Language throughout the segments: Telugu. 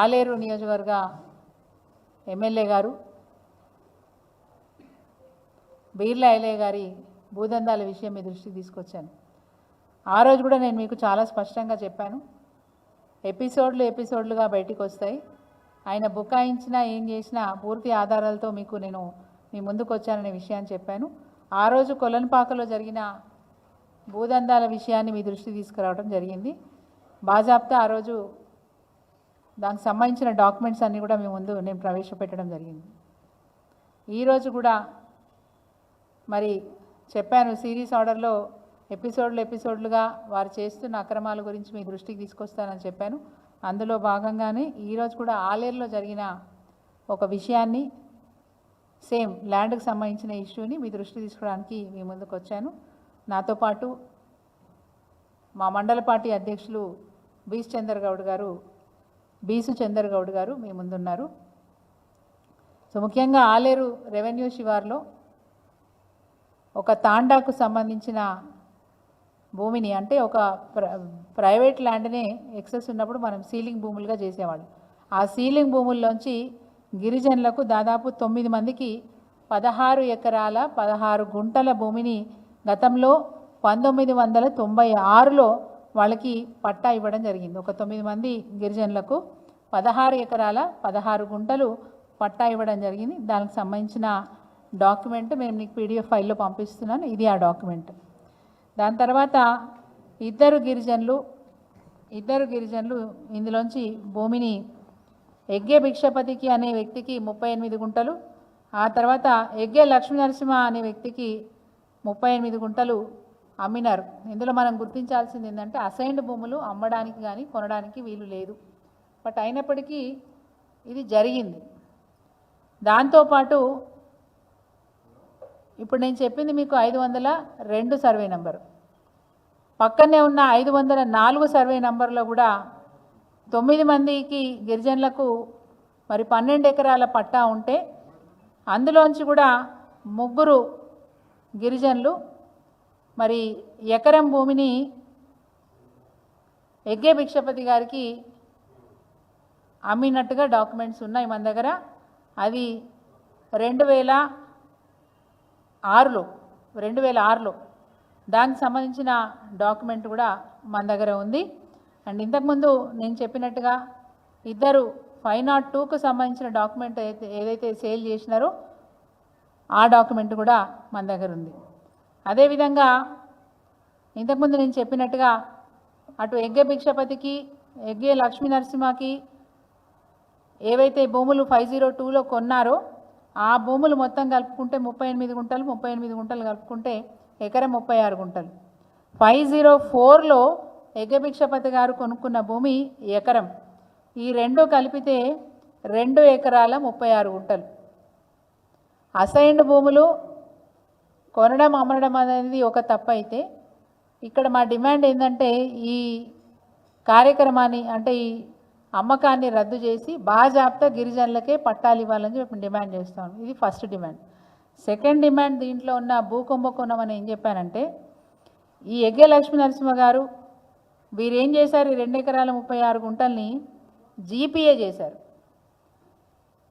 ఆలేరు నియోజకవర్గ ఎమ్మెల్యే గారు బీర్లా ఐలే గారి భూదందాల విషయం మీ దృష్టికి తీసుకొచ్చాను. ఆ రోజు కూడా నేను మీకు చాలా స్పష్టంగా చెప్పాను. ఎపిసోడ్లు ఎపిసోడ్లుగా బయటికి వస్తాయి. ఆయన బుకాయించినా ఏం చేసినా పూర్తి ఆధారాలతో మీకు నేను మీ ముందుకు వచ్చాననే విషయాన్ని చెప్పాను. ఆ రోజు కొలన్పాకలో జరిగిన భూదందాల విషయాన్ని మీ దృష్టి తీసుకురావడం జరిగింది. బాజాబ్తా ఆ రోజు దానికి సంబంధించిన డాక్యుమెంట్స్ అన్నీ కూడా మీ ముందు నేను ప్రవేశపెట్టడం జరిగింది. ఈరోజు కూడా మరి చెప్పాను సిరీస్ ఆర్డర్లో ఎపిసోడ్లు ఎపిసోడ్లుగా వారు చేస్తున్న అక్రమాల గురించి మీ దృష్టికి తీసుకొస్తానని చెప్పాను. అందులో భాగంగానే ఈరోజు కూడా ఆలేరులో జరిగిన ఒక విషయాన్ని సేమ్ ల్యాండ్కి సంబంధించిన ఇష్యూని మీ దృష్టి తీసుకోవడానికి మీ ముందుకు వచ్చాను. నాతో పాటు మా మండల పార్టీ అధ్యక్షులు బీస్ చందర్ గౌడ్ గారు బీసు చందర్ గౌడ్ గారు మీ ముందున్నారు. సో ముఖ్యంగా ఆలేరు రెవెన్యూ శివార్లో ఒక తాండాకు సంబంధించిన భూమిని అంటే ఒక ప్ర ప్రైవేట్ ల్యాండ్నే ఎక్సెస్ ఉన్నప్పుడు మనం సీలింగ్ భూములుగా చేసేవాళ్ళం. ఆ సీలింగ్ భూముల్లోంచి గిరిజనులకు దాదాపు తొమ్మిది మందికి పదహారు ఎకరాల పదహారు గుంటల భూమిని గతంలో పంతొమ్మిది వందల తొంభై ఆరులో వాళ్ళకి పట్టా ఇవ్వడం జరిగింది. ఒక తొమ్మిది మంది గిరిజనులకు పదహారు ఎకరాల పదహారు గుంటలు పట్టా ఇవ్వడం జరిగింది. దానికి సంబంధించిన డాక్యుమెంట్ మేము నీకు పీడిఎఫ్ ఫైల్లో పంపిస్తున్నాను. ఇది ఆ డాక్యుమెంట్. దాని తర్వాత ఇద్దరు గిరిజనులు ఇద్దరు గిరిజనులు ఇందులోంచి భూమిని ఎగ్గే భిక్షపతికి అనే వ్యక్తికి ముప్పై ఎనిమిది గుంటలు ఆ తర్వాత ఎగ్గే లక్ష్మీ నరసింహ అనే వ్యక్తికి ముప్పై ఎనిమిది గుంటలు అమ్మినారు. ఇందులో మనం గుర్తించాల్సింది ఏంటంటే అసైన్డ్ భూములు అమ్మడానికి కానీ కొనడానికి వీలు లేదు. బట్ అయినప్పటికీ ఇది జరిగింది. దాంతోపాటు ఇప్పుడు నేను చెప్పింది మీకు ఐదు వందల రెండు సర్వే నెంబరు. పక్కనే ఉన్న ఐదు వందల నాలుగు సర్వే నెంబర్లో కూడా తొమ్మిది మందికి గిరిజనులకు మరి పన్నెండు ఎకరాల పట్టా ఉంటే అందులోంచి కూడా ముగ్గురు గిరిజనులు మరి ఎకరం భూమిని ఎగ్గే భిక్షపతి గారికి అమ్మినట్టుగా డాక్యుమెంట్స్ ఉన్నాయి మన దగ్గర. అది రెండు వేల ఆరులో రెండు వేల ఆరులో. దానికి సంబంధించిన డాక్యుమెంట్ కూడా మన దగ్గర ఉంది. అండ్ ఇంతకుముందు నేను చెప్పినట్టుగా ఇద్దరు ఫైవ్ నాట్ టూకు సంబంధించిన డాక్యుమెంట్ అయితే ఏదైతే సేల్ చేసినారో ఆ డాక్యుమెంట్ కూడా మన దగ్గర ఉంది. అదేవిధంగా ఇంతకుముందు నేను చెప్పినట్టుగా అటు ఎగ్గే భిక్షపతికి ఎగ్గే లక్ష్మీ నరసింహకి ఏవైతే భూములు ఫైవ్ జీరో టూలో కొన్నారో ఆ భూములు మొత్తం కలుపుకుంటే ముప్పై ఎనిమిది గుంటలు ముప్పై ఎనిమిది గుంటలు కలుపుకుంటే ఎకరం ముప్పై ఆరు గుంటలు. ఫైవ్ జీరో ఫోర్లో యజ్ఞభిక్షపతి గారు కొనుక్కున్న భూమి ఎకరం. ఈ రెండు కలిపితే రెండు ఎకరాల ముప్పై ఆరు గుంటలు. అసైన్డ్ భూములు కొనడం అమ్మడం అనేది ఒక తప్పు అయితే ఇక్కడ మా డిమాండ్ ఏంటంటే ఈ కార్యక్రమాన్ని అంటే ఈ అమ్మకాన్ని రద్దు చేసి బాజాప్తా గిరిజనులకే పట్టాలు ఇవ్వాలని చెప్పి డిమాండ్ చేస్తాం ఇది ఫస్ట్ డిమాండ్. సెకండ్ డిమాండ్ దీంట్లో ఉన్న భూకుంభకోణం అని ఏం చెప్పానంటే ఈ ఎగ్గే లక్ష్మీ నరసింహ గారు వీరేం చేశారు? ఈ రెండు ఎకరాల ముప్పై ఆరు గుంటల్ని జీపీఏ చేశారు.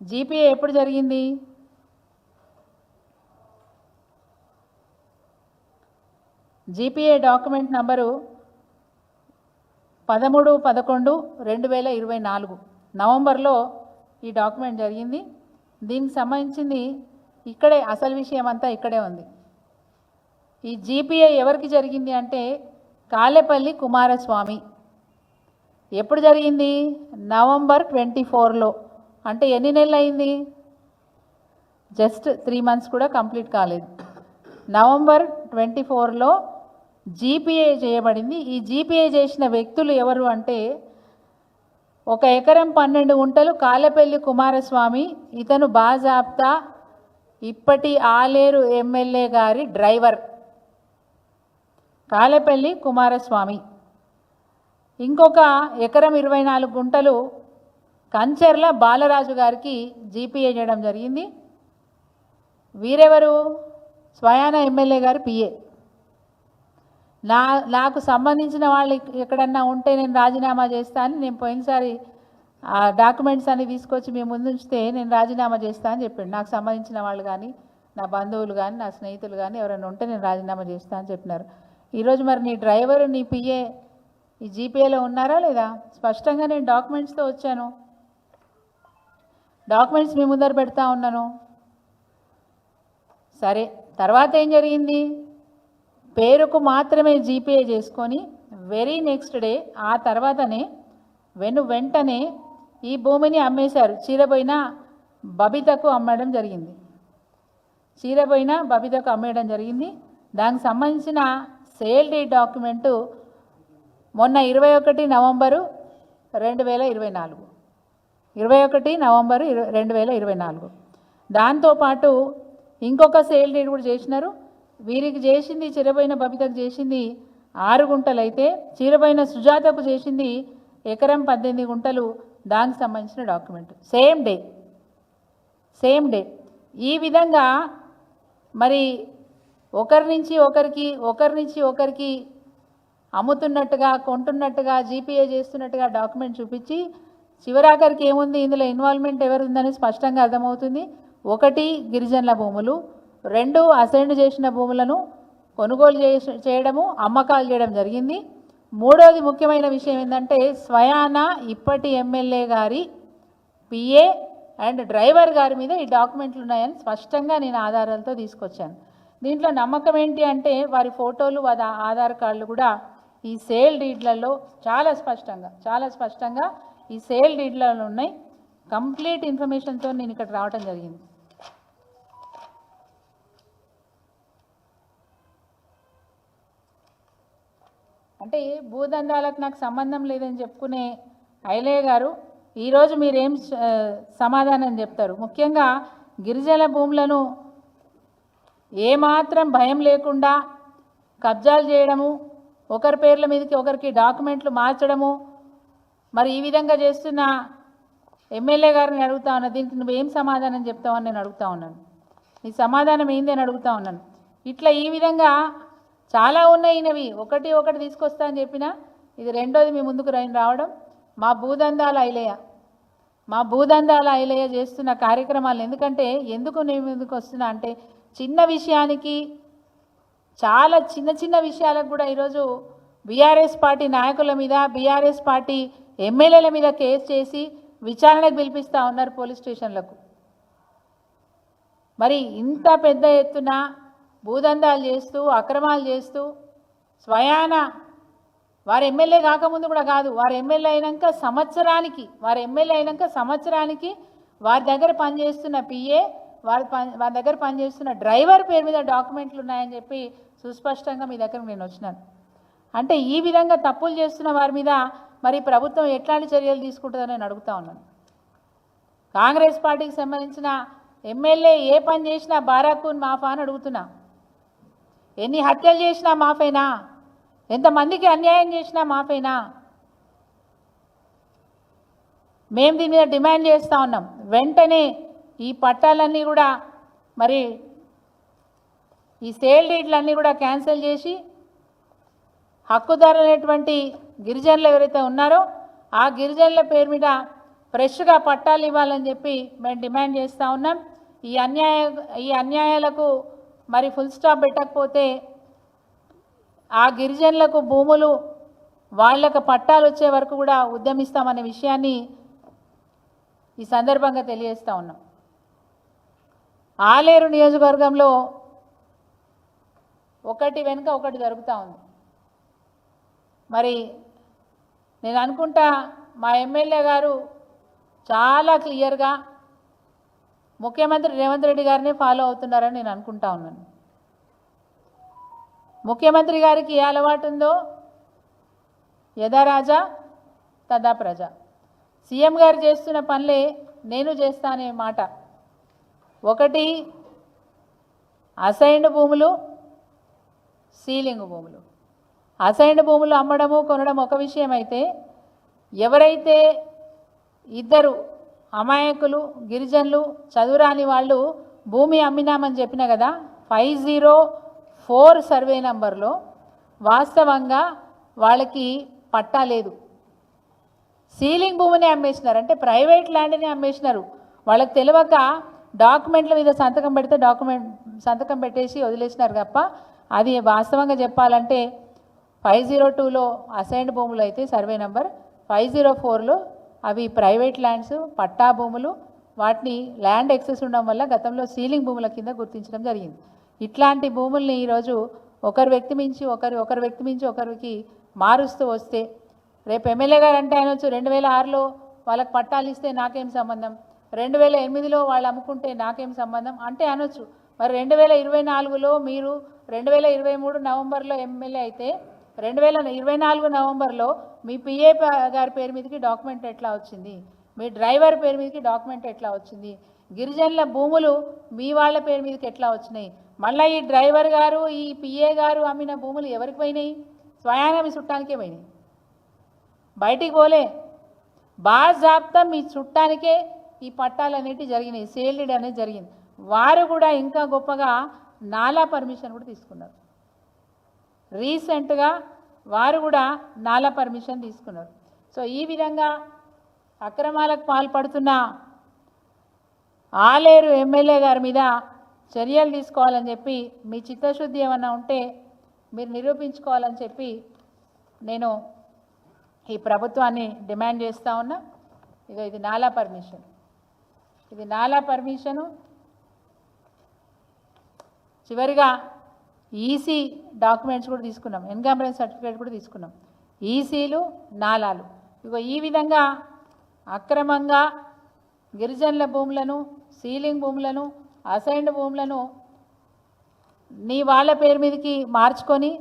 జీపీఏ ఎప్పుడు జరిగింది? జీపీఏ డాక్యుమెంట్ నంబరు పదమూడు పదకొండు రెండు వేల ఇరవై నాలుగు. నవంబర్లో ఈ డాక్యుమెంట్ జరిగింది. దీనికి సంబంధించింది ఇక్కడే అసలు విషయం అంతా ఇక్కడే ఉంది. ఈ జీపీఏ ఎవరికి జరిగింది అంటే కాలేపల్లి కుమారస్వామి. ఎప్పుడు జరిగింది? నవంబర్ ట్వంటీ ఫోర్లో. అంటే ఎన్ని నెలలు అయింది జస్ట్ త్రీ మంత్స్ కూడా కంప్లీట్ కాలేదు. నవంబర్ ట్వంటీ ఫోర్లో జీపీఏ చేయబడింది. ఈ జీపీఏ చేసిన వ్యక్తులు ఎవరు అంటే ఒక ఎకరం పన్నెండు గుంటలు కాలపల్లి కుమారస్వామి ఇతను బాజాప్తా ఇప్పటి ఆలేరు ఎమ్మెల్యే గారి డ్రైవర్. కాలపల్లి కుమారస్వామి. ఇంకొక ఎకరం ఇరవై నాలుగు గుంటలు కంచెర్ల బాలరాజు గారికి జీపీఏ చేయడం జరిగింది. వీరెవరు? స్వయాన ఎమ్మెల్యే గారు పిఏ నా నాకు సంబంధించిన వాళ్ళు ఎక్కడన్నా ఉంటే నేను రాజీనామా చేస్తా అని నేను పోయినసారి ఆ డాక్యుమెంట్స్ అన్ని తీసుకొచ్చి మీ ముందు ఉంచితే నేను రాజీనామా చేస్తా అని చెప్పాడు. నాకు సంబంధించిన వాళ్ళు కానీ నా బంధువులు కానీ నా స్నేహితులు కానీ ఎవరైనా ఉంటే నేను రాజీనామా చేస్తా అని చెప్పినారు. ఈరోజు మరి నీ డ్రైవర్ నీ పిఏ ఈ జీపీఏలో ఉన్నారా లేదా? స్పష్టంగా నేను డాక్యుమెంట్స్తో వచ్చాను. డాక్యుమెంట్స్ మీ ముందర పెడతా ఉన్నాను. సరే తర్వాత ఏం జరిగింది? పేరుకు మాత్రమే జీపే చేసుకొని వెరీ నెక్స్ట్ డే ఆ తర్వాతనే వెను వెంటనే ఈ భూమిని అమ్మేశారు. చీరపోయిన బబితకు అమ్మడం జరిగింది. చీరపోయిన బబితకు అమ్మేయడం జరిగింది. దానికి సంబంధించిన సేల్ డేట్ డాక్యుమెంటు మొన్న ఇరవై ఒకటి నవంబరు రెండు వేల ఇరవై నాలుగు. ఇరవై ఒకటి నవంబరు ఇరవై రెండు వేల ఇరవై నాలుగు. దాంతోపాటు ఇంకొక సేల్ డీడ్ కూడా చేసినారు. వీరికి చేసింది చిరబైన బబితకు చేసింది ఆరు గుంటలు అయితే సుజాతకు చేసింది ఎకరం పద్దెనిమిది గుంటలు. దానికి సంబంధించిన document. Same day. Same day. ఈ విధంగా మరి ఒకరి నుంచి ఒకరికి ఒకరి నుంచి ఒకరికి అమ్ముతున్నట్టుగా కొంటున్నట్టుగా జీపీఏ చేస్తున్నట్టుగా డాక్యుమెంట్ చూపించి చివరాఖరికి ఏముంది? ఇందులో ఇన్వాల్వ్మెంట్ ఎవరు ఉందని స్పష్టంగా అర్థమవుతుంది. ఒకటి గిరిజనుల భూములు రెండు అసైన్ చేసిన భూములను కొనుగోలు చేసి చేయడము అమ్మకాలు చేయడం జరిగింది. మూడోది ముఖ్యమైన విషయం ఏంటంటే స్వయాన ఇప్పటి ఎమ్మెల్యే గారి పిఏ అండ్ డ్రైవర్ గారి మీద ఈ డాక్యుమెంట్లు ఉన్నాయని స్పష్టంగా నేను ఆధారాలతో తీసుకొచ్చాను. దీంట్లో నమ్మకం ఏంటి అంటే వారి ఫోటోలు వారి ఆధార్ కార్డులు కూడా ఈ సేల్ డీడ్లలో చాలా స్పష్టంగా చాలా స్పష్టంగా ఈ సేల్ డీడ్లలో ఉన్నాయి. కంప్లీట్ ఇన్ఫర్మేషన్తో నేను ఇక్కడ రావడం జరిగింది. అంటే భూదందాలకు నాకు సంబంధం లేదని చెప్పుకునే ఐలయ్య గారు ఈరోజు మీరేం సమాధానం చెప్తారు? ముఖ్యంగా గిరిజన భూములను ఏమాత్రం భయం లేకుండా కబ్జాలు చేయడము ఒకరి పేర్ల మీదకి ఒకరికి డాక్యుమెంట్లు మార్చడము మరి ఈ విధంగా చేస్తున్న ఎమ్మెల్యే గారిని అడుగుతా ఉన్నా దీనికి నువ్వేం సమాధానం చెప్తావని నేను అడుగుతా ఉన్నాను. నీ సమాధానం ఏంది అని అడుగుతా ఉన్నాను. ఇట్లా ఈ విధంగా చాలా ఉన్నాయి ఈయనవి ఒకటి ఒకటి తీసుకొస్తా అని చెప్పిన ఇది రెండోది మీ ముందుకు రైన్ రావడం. మా భూదందాల ఐలయ్య. మా భూదందాల ఐలయ్య చేస్తున్న కార్యక్రమాలు ఎందుకంటే ఎందుకు నేను ముందుకు వస్తున్నా అంటే చిన్న విషయానికి చాలా చిన్న చిన్న విషయాలకు కూడా ఈరోజు బీఆర్ఎస్ పార్టీ నాయకుల మీద బీఆర్ఎస్ పార్టీ ఎమ్మెల్యేల మీద కేసు చేసి విచారణకు పిలిపిస్తూ ఉన్నారు పోలీస్ స్టేషన్లకు. మరి ఇంత పెద్ద ఎత్తున భూదందాలు చేస్తూ అక్రమాలు చేస్తూ స్వయాన వారు ఎమ్మెల్యే కాకముందు కూడా కాదు వారు ఎమ్మెల్యే అయినాక సంవత్సరానికి వారు ఎమ్మెల్యే అయినాక సంవత్సరానికి వారి దగ్గర పనిచేస్తున్న పిఏ వారి పని వారి దగ్గర పనిచేస్తున్న డ్రైవర్ పేరు మీద డాక్యుమెంట్లు ఉన్నాయని చెప్పి సుస్పష్టంగా మీ దగ్గర నేను వచ్చినాను. అంటే ఈ విధంగా తప్పులు చేస్తున్న వారి మీద మరి ప్రభుత్వం ఎట్లాంటి చర్యలు తీసుకుంటుందని నేను అడుగుతా ఉన్నాను. కాంగ్రెస్ పార్టీకి సంబంధించిన ఎమ్మెల్యే ఏ పని చేసినా బారాకూన్ మాఫా అని అడుగుతున్నా. ఎన్ని హత్యలు చేసినా మాఫేనా? ఎంతమందికి అన్యాయం చేసినా మాఫేనా? మేము దీని మీద డిమాండ్ చేస్తూ ఉన్నాం. వెంటనే ఈ పట్టాలన్నీ కూడా మరి ఈ సేల్ డీట్లన్నీ కూడా క్యాన్సిల్ చేసి హక్కుదారులైనటువంటి గిరిజనులు ఎవరైతే ఉన్నారో ఆ గిరిజనుల పేరు మీద ఫ్రెష్గా పట్టాలు ఇవ్వాలని చెప్పి మేము డిమాండ్ చేస్తూ ఉన్నాం. ఈ అన్యాయ ఈ అన్యాయాలకు మరి ఫుల్ స్టాప్ పెట్టకపోతే ఆ గిరిజనులకు భూములు వాళ్ళకు పట్టాలు వచ్చే వరకు కూడా ఉద్యమిస్తామనే విషయాన్ని ఈ సందర్భంగా తెలియజేస్తూ ఉన్నాం. ఆలేరు నియోజకవర్గంలో ఒకటి వెనుక ఒకటి జరుగుతూ ఉంది. మరి నేను అనుకుంటా మా ఎమ్మెల్యే గారు చాలా క్లియర్గా ముఖ్యమంత్రి రేవంత్ రెడ్డి గారిని ఫాలో అవుతున్నారని నేను అనుకుంటా ఉన్నాను. ముఖ్యమంత్రి గారికి ఏ అలవాటు ఉందో యథారాజా తదా ప్రజ. సీఎం గారు చేస్తున్న పనులే నేను చేస్తానే మాట. ఒకటి అసైన్డ్ భూములు సీలింగ్ భూములు. అసైన్డ్ భూములు అమ్మడము కొనడం ఒక విషయం అయితే ఎవరైతే ఇద్దరు అమాయకులు గిరిజనులు చదువురాని వాళ్ళు భూమి అమ్మినామని చెప్పిన కదా ఫైవ్ జీరో ఫోర్ సర్వే నంబర్లో వాస్తవంగా వాళ్ళకి పట్టా లేదు. సీలింగ్ భూమిని అమ్మేసినారు. అంటే ప్రైవేట్ ల్యాండ్ని అమ్మేసినారు. వాళ్ళకి తెలియక డాక్యుమెంట్ల మీద సంతకం పెడితే డాక్యుమెంట్ సంతకం పెట్టేసి వదిలేసినారు తప్ప అది వాస్తవంగా చెప్పాలంటే ఫైవ్ జీరో టూలో అసైన్డ్ భూములు అయితే సర్వే నెంబర్ ఫైవ్ జీరో ఫోర్లో అవి ప్రైవేట్ ల్యాండ్స్ పట్టా భూములు వాటిని ల్యాండ్ ఎక్సెస్ ఉండడం వల్ల గతంలో సీలింగ్ భూముల కింద గుర్తించడం జరిగింది. ఇట్లాంటి భూముల్ని ఈరోజు ఒకరు వ్యక్తి మించి ఒకరు ఒకరు వ్యక్తి మించి ఒకరికి మారుస్తూ వస్తే రేపు ఎమ్మెల్యే గారు అంటే అనొచ్చు రెండు వేల ఆరులో వాళ్ళకి పట్టాలు ఇస్తే నాకేం సంబంధం? రెండు వేల ఎనిమిదిలో వాళ్ళు అమ్ముకుంటే నాకేం సంబంధం? అంటే అనొచ్చు. మరి రెండు వేల ఇరవై నాలుగులో మీరు రెండు వేల ఇరవై మూడు నవంబర్లో ఎమ్మెల్యే అయితే రెండు వేల ఇరవై నాలుగు నవంబర్లో మీ పిఏ గారి పేరు మీదకి డాక్యుమెంట్ ఎట్లా వచ్చింది? మీ డ్రైవర్ పేరు మీదకి డాక్యుమెంట్ ఎట్లా వచ్చింది? గిరిజనుల భూములు మీ వాళ్ళ పేరు మీదకి ఎట్లా వచ్చినాయి? మళ్ళీ ఈ డ్రైవర్ గారు ఈ పిఏ గారు అమ్మిన భూములు ఎవరికి పోయినాయి? స్వయాన మీ చుట్టానికే పోయినాయి. బయటికి పోలే. బాజాబ్తా మీ చుట్టానికే ఈ పట్టాలు అనేటివి జరిగినాయి. సేల్డ్ అనేది జరిగింది. వారు కూడా ఇంకా గొప్పగా నాలా పర్మిషన్ కూడా తీసుకున్నారు. రీసెంట్గా వారు కూడా నాలా పర్మిషన్ తీసుకున్నారు. సో ఈ విధంగా అక్రమాలకు పాల్పడుతున్న ఆలేరు ఎమ్మెల్యే గారి మీద చర్యలు తీసుకోవాలని చెప్పి మీ చిత్తశుద్ధి ఏమన్నా ఉంటే మీరు నిరూపించుకోవాలని చెప్పి నేను ఈ ప్రభుత్వాన్ని డిమాండ్ చేస్తూ ఉన్నా. ఇక ఇది నాలా పర్మిషన్. ఇది నాలా పర్మిషను చివరిగా ఈసీ డాక్యుమెంట్స్ కూడా తీసుకున్నాం. ఎన్కంబరెన్స్ సర్టిఫికేట్ కూడా తీసుకున్నాం. ఈసీలు నాలాలు. ఇగో ఈ విధంగా అక్రమంగా గిరిజనుల భూములను సీలింగ్ భూములను అసైన్డ్ భూములను నీ వాళ్ళ పేరు మీదకి మార్చుకొని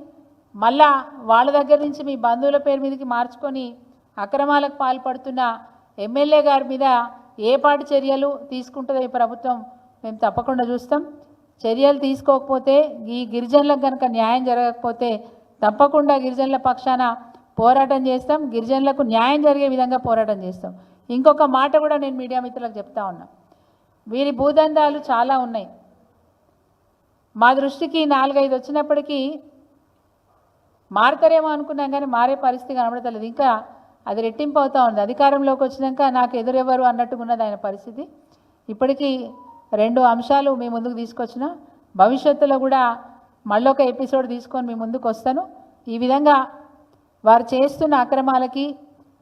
మళ్ళా వాళ్ళ దగ్గర నుంచి మీ బంధువుల పేరు మీదకి మార్చుకొని అక్రమాలకు పాల్పడుతున్న ఎమ్మెల్యే గారి మీద ఏ పాటి చర్యలు తీసుకుంటుందో ఈ ప్రభుత్వం మేము తప్పకుండా చూస్తాం. చర్యలు తీసుకోకపోతే ఈ గిరిజనులకు కనుక న్యాయం జరగకపోతే తప్పకుండా గిరిజనుల పక్షాన పోరాటం చేస్తాం. గిరిజనులకు న్యాయం జరిగే విధంగా పోరాటం చేస్తాం. ఇంకొక మాట కూడా నేను మీడియా మిత్రులకు చెప్తా ఉన్నా. వీరి భూదందాలు చాలా ఉన్నాయి. మా దృష్టికి నాలుగైదు వచ్చినప్పటికీ మారతరేమో అనుకున్నాం కానీ మారే పరిస్థితి కనబడతలేదు. ఇంకా అది రెట్టింపు అవుతూ ఉంది. అధికారంలోకి వచ్చినాక నాకు ఎదురెవరు అన్నట్టుగా ఉన్నది ఆయన పరిస్థితి. ఇప్పటికీ రెండు అంశాలు మీ ముందుకు తీసుకొచ్చిన. భవిష్యత్తులో కూడా మళ్ళొక ఎపిసోడ్ తీసుకొని మీ ముందుకు వస్తాను. ఈ విధంగా వారు చేస్తున్న అక్రమాలకి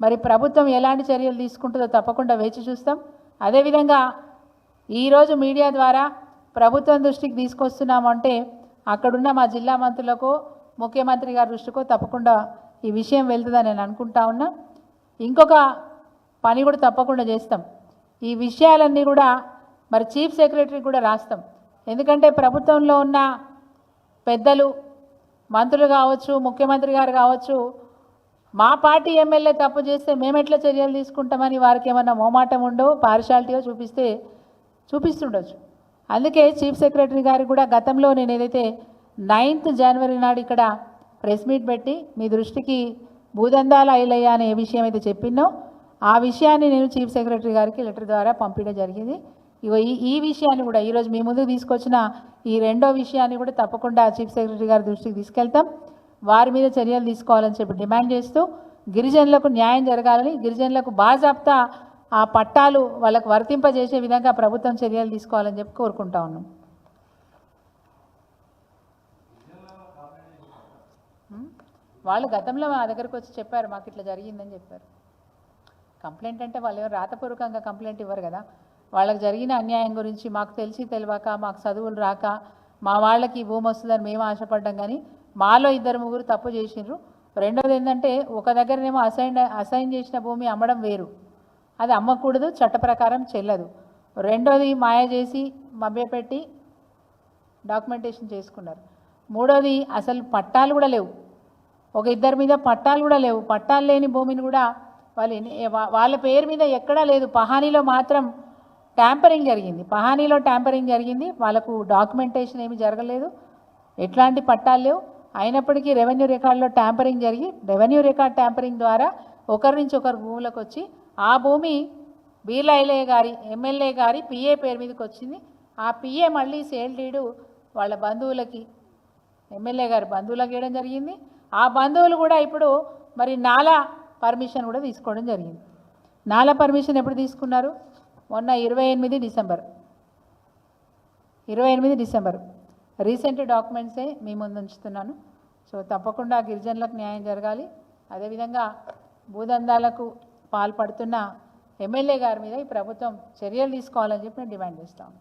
మరి ప్రభుత్వం ఎలాంటి చర్యలు తీసుకుంటుందో తప్పకుండా వేచి చూస్తాం. అదేవిధంగా ఈరోజు మీడియా ద్వారా ప్రభుత్వం దృష్టికి తీసుకొస్తున్నామంటే అక్కడున్న మా జిల్లా మంత్రులకు ముఖ్యమంత్రి గారి దృష్టికో తప్పకుండా ఈ విషయం వెళ్తుందని నేను అనుకుంటా ఉన్నా. ఇంకొక పని కూడా తప్పకుండా చేస్తాం. ఈ విషయాలన్నీ కూడా మరి చీఫ్ సెక్రటరీ కూడా రాస్తాం. ఎందుకంటే ప్రభుత్వంలో ఉన్న పెద్దలు మంత్రులు కావచ్చు ముఖ్యమంత్రి గారు కావచ్చు మా పార్టీ ఎమ్మెల్యే తప్పు చేస్తే మేము ఎట్లా చర్యలు తీసుకుంటామని వారికి ఏమన్నా మోమాటం ఉండో పార్షాలిటీగా చూపిస్తే చూపిస్తుండొచ్చు. అందుకే చీఫ్ సెక్రటరీ గారికి కూడా గతంలో నేను ఏదైతే నైన్త్ జనవరి నాడు ఇక్కడ ప్రెస్ మీట్ పెట్టి మీ దృష్టికి భూదందాల ఐలయ్య అనే విషయం అయితే చెప్పినో ఆ విషయాన్ని నేను చీఫ్ సెక్రటరీ గారికి లెటర్ ద్వారా పంపించడం జరిగింది. ఇగో ఈ ఈ విషయాన్ని కూడా ఈరోజు మీ ముందుకు తీసుకొచ్చిన ఈ రెండో విషయాన్ని కూడా తప్పకుండా చీఫ్ సెక్రటరీ గారి దృష్టికి తీసుకెళ్తాం. వారి మీద చర్యలు తీసుకోవాలని చెప్పి డిమాండ్ చేస్తూ గిరిజనులకు న్యాయం జరగాలని గిరిజనులకు బాజాప్తా ఆ పట్టాలు వాళ్ళకు వర్తింపజేసే విధంగా ప్రభుత్వం చర్యలు తీసుకోవాలని చెప్పి కోరుకుంటా ఉన్నాం. వాళ్ళు గతంలో మా దగ్గరకు వచ్చి చెప్పారు మాకు ఇట్లా జరిగిందని చెప్పారు. కంప్లైంట్ అంటే వాళ్ళు ఎవరు రాతపూర్వకంగా కంప్లైంట్ ఇవ్వరు కదా. వాళ్ళకి జరిగిన అన్యాయం గురించి మాకు తెలిసి తెలియక మాకు చదువులు రాక మా వాళ్ళకి భూమి వస్తుందని మేము ఆశపడ్డాం. కానీ మాలో ఇద్దరు ముగ్గురు తప్పు చేసిండ్రు. రెండోది ఏంటంటే ఒక దగ్గరనేమో అసైన్ అసైన్ చేసిన భూమి అమ్మడం వేరు. అది అమ్మకూడదు చట్ట ప్రకారం చెల్లదు. రెండోది మాయ చేసి మభ్యపెట్టి డాక్యుమెంటేషన్ చేసుకున్నారు. మూడోది అసలు పట్టాలు కూడా లేవు. ఒక ఇద్దరి మీద పట్టాలు కూడా లేవు. పట్టాలు లేని భూమిని కూడా వాళ్ళు వాళ్ళ పేరు మీద ఎక్కడా లేదు. పహానీలో మాత్రం ట్యాంపరింగ్ జరిగింది. పహానీలో ట్యాంపరింగ్ జరిగింది. వాళ్ళకు డాక్యుమెంటేషన్ ఏమి జరగలేదు. ఎట్లాంటి పట్టాలు లేవు. అయినప్పటికీ రెవెన్యూ రికార్డులో ట్యాంపరింగ్ జరిగి రెవెన్యూ రికార్డ్ ట్యాంపరింగ్ ద్వారా ఒకరి నుంచి ఒకరు భూములకు వచ్చి ఆ భూమి బీర్లా ఐలయ్య గారి ఎమ్మెల్యే గారి పిఏ పేరు మీదకి వచ్చింది. ఆ పిఏ మళ్ళీ సేల్ డీడు వాళ్ళ బంధువులకి ఎమ్మెల్యే గారి బంధువులకు ఇవ్వడం జరిగింది. ఆ బంధువులు కూడా ఇప్పుడు మరి నాలా పర్మిషన్ కూడా తీసుకోవడం జరిగింది. నాలా పర్మిషన్ ఎప్పుడు తీసుకున్నారు? మొన్న ఇరవై ఎనిమిది డిసెంబర్. ఇరవై ఎనిమిది డిసెంబర్. రీసెంట్ డాక్యుమెంట్సే మీ ముందు ఉంచుతున్నాను. సో తప్పకుండా గిరిజనులకు న్యాయం జరగాలి. అదేవిధంగా భూదందాలకు పాల్పడుతున్న ఎమ్మెల్యే గారి మీద ఈ ప్రభుత్వం చర్యలు తీసుకోవాలని చెప్పి నేను డిమాండ్ చేస్తాను